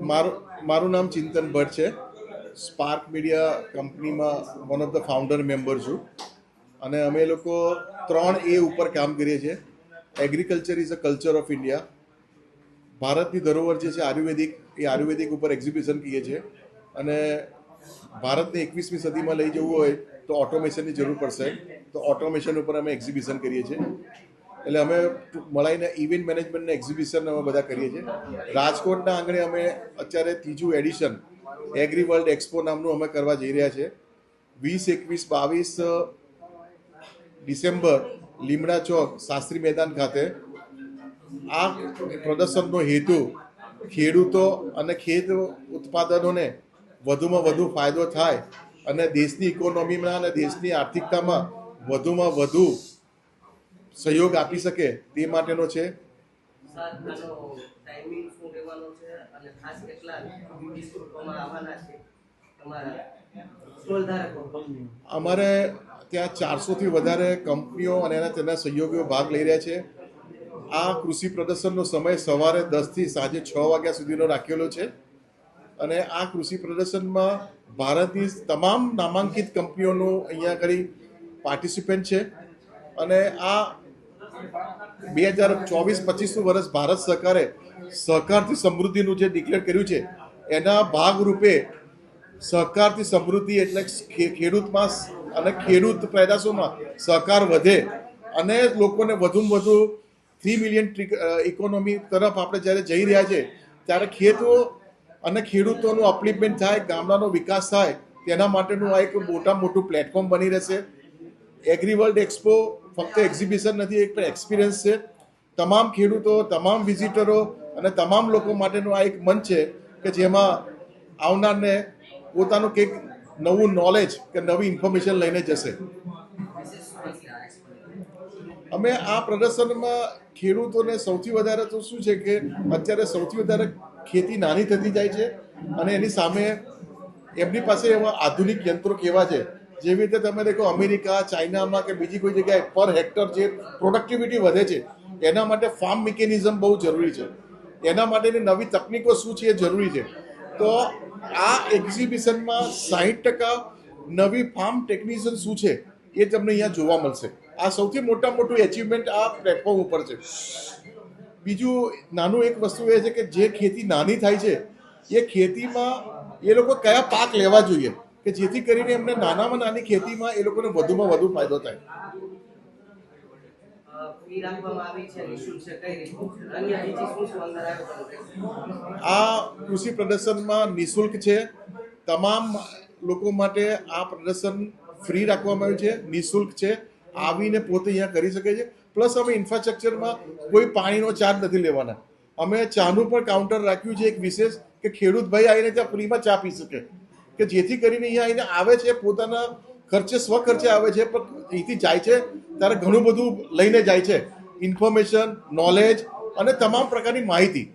મારું મારું નામ ચિંતન ભટ્ટ છે. સ્પાર્ક મીડિયા કંપનીમાં one of the founder member છું. અને અમે લોકો ત્રણ એ ઉપર કામ કરીએ છીએ. Agriculture is a culture of India ભારતની ધરોહર જે છે, આયુર્વેદિક, એ આયુર્વેદિક ઉપર એક્ઝિબિશન કહીએ છીએ. અને ભારતને એકવીસમી સદીમાં લઈ જવું હોય તો ઓટોમેશનની જરૂર પડશે. તો ઓટોમેશન ઉપર અમે એક્ઝિબિશન કરીએ છીએ. એટલે અમે મળાઈને ઇવેન્ટ મેનેજમેન્ટના એક્ઝિબિશન અમે બધા કરીએ છીએ. રાજકોટના આંગણે અમે અત્યારે ત્રીજું એડિશન એગ્રી વર્લ્ડ એક્સપો નામનું અમે કરવા જઈ રહ્યા છે વીસ, એકવીસ, બાવીસ ડિસેમ્બર લીમડા ચોક શાસ્ત્રી મેદાન ખાતે આ પ્રદર્શનનો હેતુ ખેડૂતો અને ખેત ઉત્પાદનોને વધુમાં વધુ ફાયદો થાય અને દેશની ઇકોનોમીમાં અને દેશની આર્થિકતામાં વધુમાં વધુ સહયોગ આપી શકે તે માટેનો છે. અમારે ત્યાં ચારસોથી વધારે કંપનીઓ અને એના તેના સહયોગીઓ ભાગ લઈ રહ્યા છે. આ કૃષિ પ્રદર્શનનો સમય સવારે દસથી સાંજે છ વાગ્યા સુધીનો રાખેલો છે. અને આ કૃષિ પ્રદર્શનમાં ભારતની તમામ નામાંકિત કંપનીઓનું અહીંયા આગળ પાર્ટિસિપન્ટ છે. અને આ બે હજાર ચોવીસ પચીસનું વર્ષ ભારત સરકારે સહકારથી સમૃદ્ધિનું જે ડિક્લેર કર્યું છે, એના ભાગરૂપે સહકારથી સમૃદ્ધિ એટલે ખેડૂતમાં અને ખેડૂત પેદાશોમાં સહકાર વધે અને લોકોને વધુમાં વધુ થ્રી મિલિયન ઇકોનોમી તરફ આપણે જ્યારે જઈ રહ્યા છે, ત્યારે ખેતો અને ખેડૂતોનું અપલિપમેન્ટ થાય, ગામડાનો વિકાસ થાય, તેના માટેનું આ એક મોટા મોટું પ્લેટફોર્મ બની રહેશે. એગ્રી વર્લ્ડ એક્સપો ફક્ત એક્ઝિબિશન નથી, એક એક્સપિરિયન્સ છે. તમામ ખેડૂતો, તમામ વિઝિટરો અને તમામ લોકો માટેનું આ એક મંચ છે કે જેમાં આવનારને પોતાનું કંઈક નવું નોલેજ કે નવી ઇન્ફોર્મેશન લઈને જશે. અમે આ પ્રદર્શનમાં ખેડૂતોને સૌથી વધારે તો શું છે કે અત્યારે સૌથી વધારે ખેતી નાની થતી જાય છે અને એની સામે એમની પાસે એવા આધુનિક યંત્રો કેવા છે જેવી રીતે તમે દેખો અમેરિકા, ચાઇનામાં કે બીજી કોઈ જગ્યાએ પર હેક્ટર જે પ્રોડક્ટિવિટી વધે છે, એના માટે ફાર્મ મિકેનિઝમ બહુ જરૂરી છે. એના માટેની નવી તકનીકો શું છે એ જરૂરી છે. તો આ એક્ઝિબિશનમાં સાહીઠ ટકા નવી ફાર્મ ટેકનિશિયન શું છે એ તમને અહીંયા જોવા મળશે. આ સૌથી મોટા મોટું એચિવમેન્ટ આ પ્લેટફોર્મ ઉપર છે. બીજું નાનું એક વસ્તુ એ છે કે જે ખેતી નાની થાય છે, એ ખેતીમાં એ લોકો કયા પાક લેવા જોઈએ? કે જેથી કરીને એમને નાનામાં નાની ખેતીમાં એ લોકોને વધુમાં વધુ ફાયદો થાય. આ કૃષિ પ્રદર્શનમાં નિઃશુલ્ક છે. તમામ લોકો માટે આ પ્રદર્શન ફ્રી રાખવામાં આવ્યું છે, નિઃશુલ્ક છે. આવીને પોતે અહીંયા કરી શકે છે. પ્લસ અમે ઇન્ફ્રાસ્ટ્રક્ચરમાં કોઈ પાણીનો ચાર્જ નથી લેવાના. અમે ચાનું પણ કાઉન્ટર રાખ્યું છે એક વિશેષ કે ખેડૂત ભાઈ આવીને ત્યાં ફ્રીમાં ચા પી શકે. કે જેથી કરીને અહીંયા આવીને આવે છે, પોતાના ખર્ચે સ્વ ખર્ચે આવે છે, પણ અહીંથી જાય છે, ત્યારે ઘણું બધું લઈને જાય છે. ઇન્ફોર્મેશન નોલેજ અને તમામ પ્રકારની માહિતી.